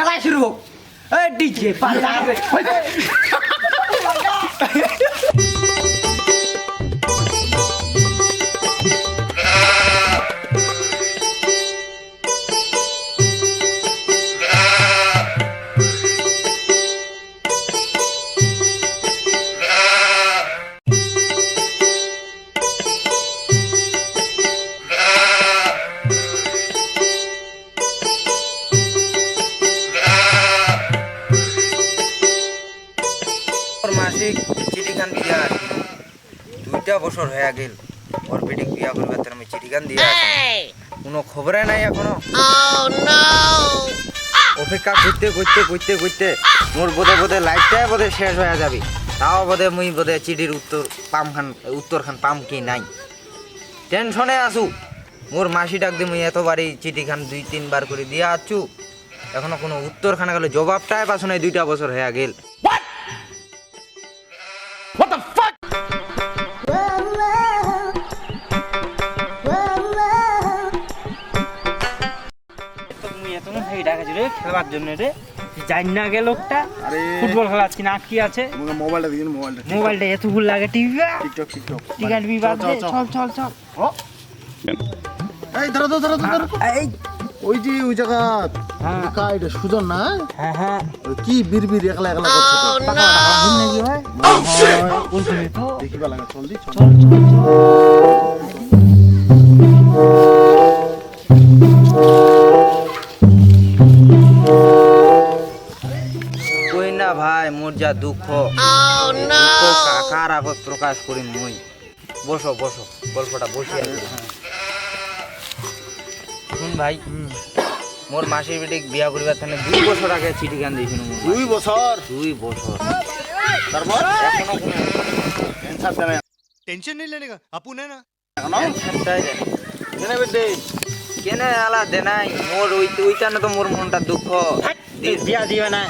এলাই শুরু হোক। ডিজে পাল্টা। দুইটা বছর হয়ে গেল। ওর বেটিং বিয়া করবে তার আমি চিঠিখান দিয়ে কোনো খবরে নাই এখনও? অপেক্ষা করতে করতে করতে করতে মোর বোধে বোধে লাইফটাই বোধে শেষ হয়ে যাবে। তাও বোধে মুই বোধে চিঠির উত্তর পাম খান উত্তর খান পাম কি নাই। টেনশনে আসু মোর মাসি ডাক দিয়ে মুই এতবারই চিঠিখান দুই তিনবার করে দিয়ে আছু। এখনও কোনো উত্তর খানা গেলে জবাবটাই পাশো নাই দুইটা বছর হয়ে গেল। মুই এত না রে খেলবার জন্য রে। জানি না গে লোকটা। আরে। ফুটবল খেলা আজকে না কি আছে? মোবাইলটা দিন মোবাইলটা। মোবাইলটা এত ভুল লাগে টিভি টিকটক টিকটক। টিকাট বি বাদ দে চল চল। চল এই ধরো ধরো ধরো ধরো এই। ওই যে ওই জায়গা হ্যাঁ। কা এটা সুজন না হ্যাঁ হ্যাঁ। ওই কি বির বির একলা একলা করছে টাকা টাকা ভুল নাকি ভাই? কোন তুমি তো। দেখিবা লাগা চল দি চল চল। মোর যা দুঃখ কাকার আগত প্রকাশ করি মুই? বসো বসো গল্পটা বসি হ্যাঁ। শুন ভাই মোর মাসির বেটিক বিয়া করিবার থানে দুই বছর আগে চিঠি গান দিয়েছিল দুই বছর? দুই বছর। তারপর? এখনও অ্যানসার দেয় না টেনশন নেই লেনে আপু নে? না কেন বেটে? কেন আলা দেনাই? মোর ওই ওইটা না তো মোর মনটা দুঃখ। বিয়া দিবে না।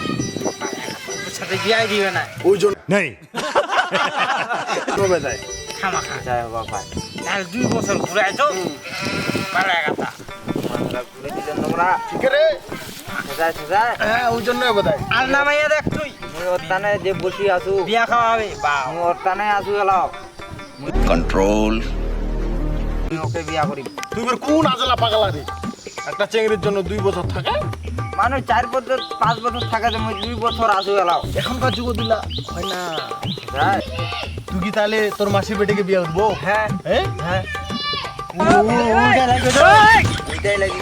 সাথে বিয়াই দিবে না। ওই জন্য তাই খামা খা দুই বছর কথা ঘুরে দিলেন তোমরা। ঠিক রে। সাজায় সাজায়। হ্যাঁ ওই জন্য দেখ তুই। ওর টানে যে বসি আছু। বিয়া খাওয়াবে বা। ওর টানে আছু মুই ওকে বিয়া করি তুই বের কোন আজলা পাগলা রে? একটা চেংড়ির জন্য দুই বছর থাকে। মানুষ চার বছর পাঁচ বছর থাকা যে মুই দুই বছর আছু এলাও। এখনকার যুগ দিলা হয় না। তুই কি তাহলে তোর মাসির বেটিকে বিয়ে করব? হ্যাঁ। হ্যাঁ। হ্যাঁ। উল্টা লাগবে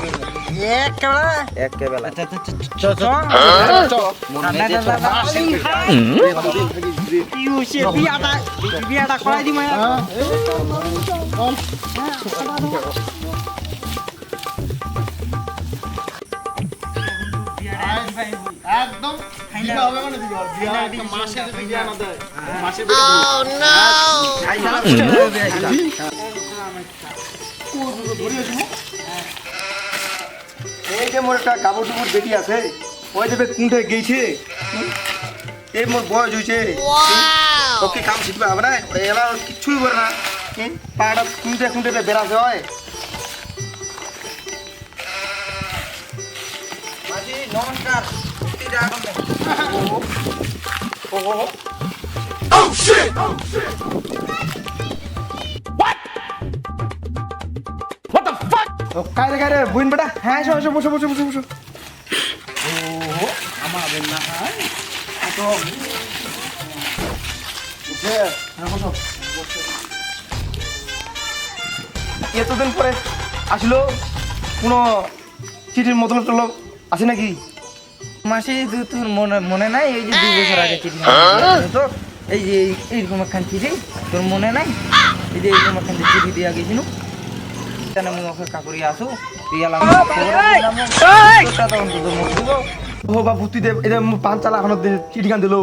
একদম বিয়ে হবে মানে দিবি আর বিয়ে একটা মাসে যদি বিয়ে না দেয়। মাসে এই যে মোর একটা কাপড় টুকুর বেটি আছে ওই দেবে কুঁঠে গেছে? এই মোর বয়স হয়েছে ওকে কাম শিখবে হবে না? এলা কিচ্ছুই করে না? পাটা কুঁঠে কুঁঠে বেড়াতে হয়। মাঝি নমস্কার ছুটিটা ও, কায় রে কায় রে বুইন হ্যাঁ এসো এতদিন পরে আসলো কোনো চিঠির মতলব টলব আছে নাকি? মাসে যদি তোর মনে মনে নাই এই যে দুই বছর আগে চিঠি তো এই যে এইরকম একখান চিঠি তোর মনে নাই এই যে এইরকম একখান চিঠি দিয়া গেছিল কেন মুখে কাকুরি আসো ও বাবু তুই এটা পান চালা এখন চিঠি খান দিল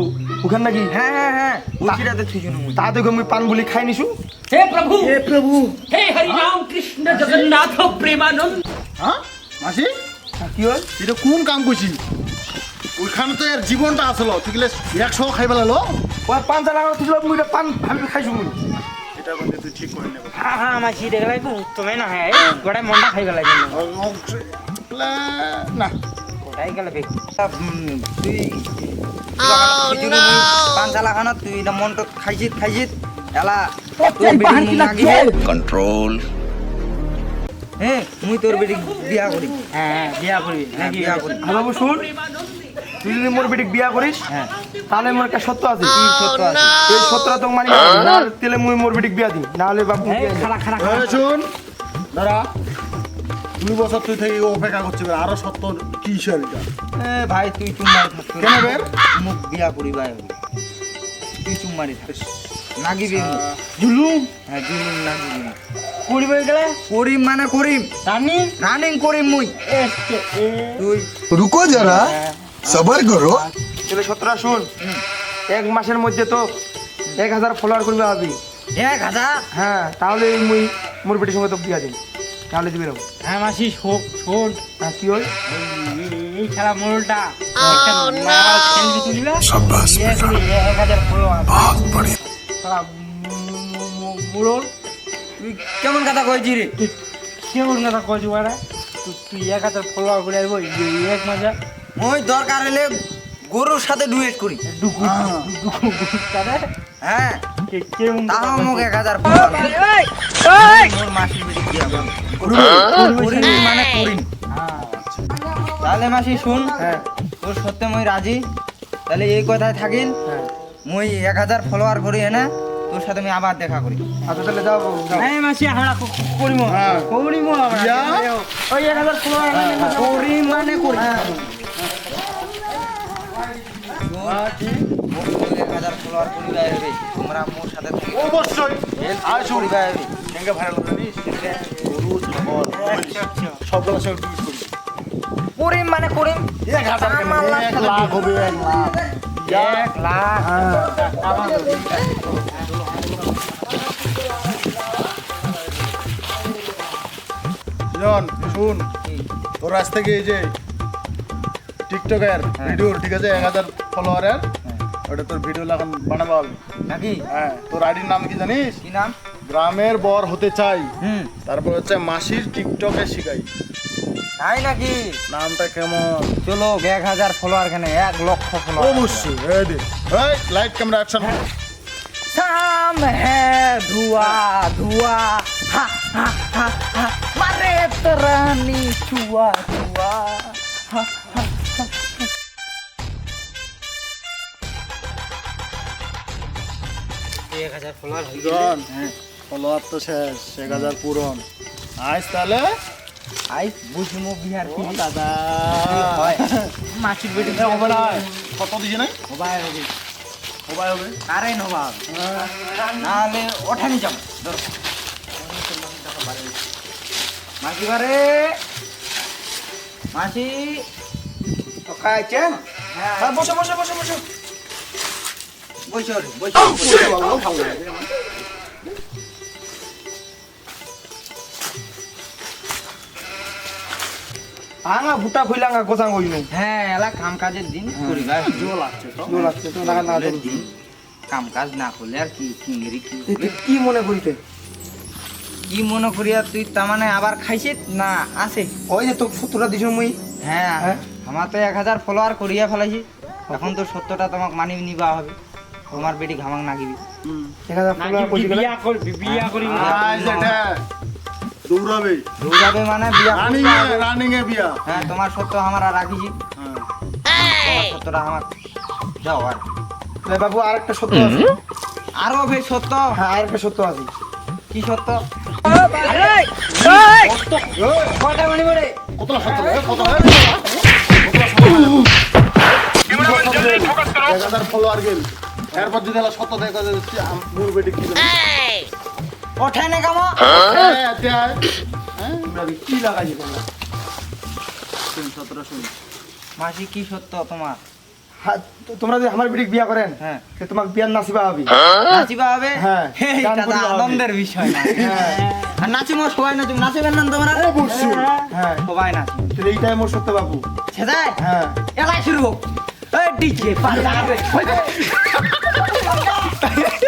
নাকি হ্যাঁ হ্যাঁ হ্যাঁ ওই চিঠিটাতে ছুঁচু তা দেখো আমি পান বলি খাই নিছু হে প্রভু হে প্রভু হে হরি রাম কৃষ্ণ জগন্নাথ প্রেমানন্দ হ্যাঁ মাসি কি হল এটা কোন কাম করছিস ওইখানে তো এর জীবনটা আসলো তুই গেলে একশো খাই পেলালো ওই পান চালা তুই মুই পান আমি খাইছু মুই। এটা বলতে তুই ঠিক করে নেবে হ্যাঁ হ্যাঁ আমার ছি দেখলাই তো উত্তমে না হ্যাঁ গোটাই মনটা খাই জন্য না। গেলে তুই তুই এটা মনটো খাইছিত খাইছিত এলা control. হ্যাঁ মুই তোর বেটি বিয়া করি। হ্যাঁ বিয়া করবি হ্যাঁ বিয়া করি। হ্যাঁ বাবু শুন। তুই যদি মোর বিটিক বিয়া করিস হ্যাঁ। তাহলে মোর একটা সত্য আছে। কি সত্য আছে? এই সত্যটা তো মানি না। তেলে মুই মোর বিটিক বিয়া দিই না হলে বাপু খারাপ খারাপ শুন দাঁড়া। দুই বছর তুই থেকে অপেক্ষা করছি আরও সত্য কি হিসাবটা এ ভাই তুই চুম্মারি থাক কেন বে? মুখ বিয়া করি ভাই। তুই চুম্মারি থাক। নাগিবি জুলুম? হ্যাঁ জুলুম নাগিবি করিম গেলে করিম মানে করিম। রানিং? রানিং করিম মুই। তুই রুকো যারা। হ্যাঁ। সবার করো। ছেলে সতেরো শুন এক মাসের মধ্যে তো এক হাজার ফলোয়ার করবে হবে এক হাজার? হ্যাঁ তাহলে মুই মোর বেটির সঙ্গে তো দিয়া দিন তাহলে দিবি না। হ্যাঁ মাসি শোন। হ্যাঁ কি হই এই খেলা মোড়টা oh, এক হাজার ফলোয়ার বহুত তুই কেমন কথা কইছি রে? কেমন কথা কইছি তুই এক হাজার ফলোয়ার করে আইব এক মাসে। মই দরকার হলে গরুর সাথে ডুয়েট করি। হ্যাঁ। তাও মোক এক হাজার করি মানে তাহলে মাসি শুন হ্যাঁ। তোর সত্যি মই রাজি? তাহলে এই কথায় থাকিল হ্যাঁ। মই এক হাজার ফলোয়ার করি এনে তোর সাথে আমি আবার দেখা করি। আচ্ছা তাহলে যাও বাবু, যাও মাসি হাড়া করিম হ্যাঁ। করিম ওই এক হাজার ফলোয়ার করিম। মানে করি ছাগল সবগুলো সব ইউজ করি করিম মানে করিম এক হাজার কেন? আমার লাখ হবে এক লাখ এক লাখ শুন তোর আজ থেকে এই যে টিকটকের হ্যাঁ। ভিডিওর ঠিক আছে? এক হাজার ফলোয়ারের হ্যাঁ। ওটা তোর ভিডিও এখন বানাবো হবে নাকি? হ্যাঁ। তোর আইডির নাম কি জানিস? কি নাম? গ্রামের বর হতে চাই। হুম। তারপর হচ্ছে মাসির টিকটকে শিখাই। তাই নাকি? নামটা কেমন? চলো এক হাজার ফলোয়ার কেন এক লক্ষ ফলোয়ার অবশ্যই এই দে। লাইট ক্যামেরা অ্যাকশন শাম হ্যাঁ। ধুয়া ধুয়া হা হা হা হা। মারে তরানি চুয়া চুয়া। হা হা। ফলোয়ার হয়ে ফলোয়ার তো শেষ এক হাজার পূরণ আজ তাহলে? আই বুঝমু বিহার কি? দাদা। মাছির বেটি হবে না কত দিছে না? হবাই হবে। সবাই হবে? কারেন হবা নাহলে ওঠানি যাব। মাসি বারে। মাসি। তো খাইছেন? হ্যাঁ। হ্যাঁ বসো বসো বসো। বসো বসো আঙা ভুটা গোসাং হইনু হ্যাঁ এলা কাম কাজের দিন। করিবা লাগছে তো। জো লাগছে তো না না দিন। কাম কাজ না করলে আর কি কিংরি কি কি মনে করিতে? কি মনে করিয়া তুই তার মানে আবার খাইছিস না আছে? ওই যে তো সত্তরটা দিছ মুই। হ্যাঁ হ্যাঁ। আমার তো এক হাজার ফলোয়ার করিয়া ফেলাইছি। এখন তো সত্যটা তোমাকে মানি নিবা হবে। তোমার বেটি ঘামাক নাগিবি কইছি বিয়া করবি বিয়া করি আজ এটা দৌড়াবে। দৌড়াবে মানে বিয়া রানিং এ রানিং এ বিয়া। হ্যাঁ তোমার সত্য আমরা রাখিছি। হ্যাঁ। সত্যটা আমার। যাও আর তাহলে বাবু আর একটা সত্য আছে। আরও ভাই সত্য। হ্যাঁ আর একটা সত্য আছে। কি সত্য? কটা মনি বলে কতলা সত্য? রে? ফলোয়ার গেল। এরপর যদি এলা সত্য দেখা যায় যে বেটি কি ওঠে না কামো। হ্যাঁ, আয়। তোমরা কি লাগাইছি তোমরা? শুন, সত্যটা শুন। মাসি কি সত্য তোমার? হ্যাঁ, তোমরা যদি আমার বেটিক বিয়া করেন হ্যাঁ। তোমাকে বিয়ার নাচিবা হবে। নাচিবা হবে? হ্যাঁ। আনন্দের বিষয় না। আর নাচিমো সবাই নাচিম নাচিবেন না তোমরা। অবশ্যই হ্যাঁ। সবাই নাচি তাহলে এইটাই মোর সত্য বাবু সেদাই হ্যাঁ। এলাই শুরু হোক। ডিজে পাল্লা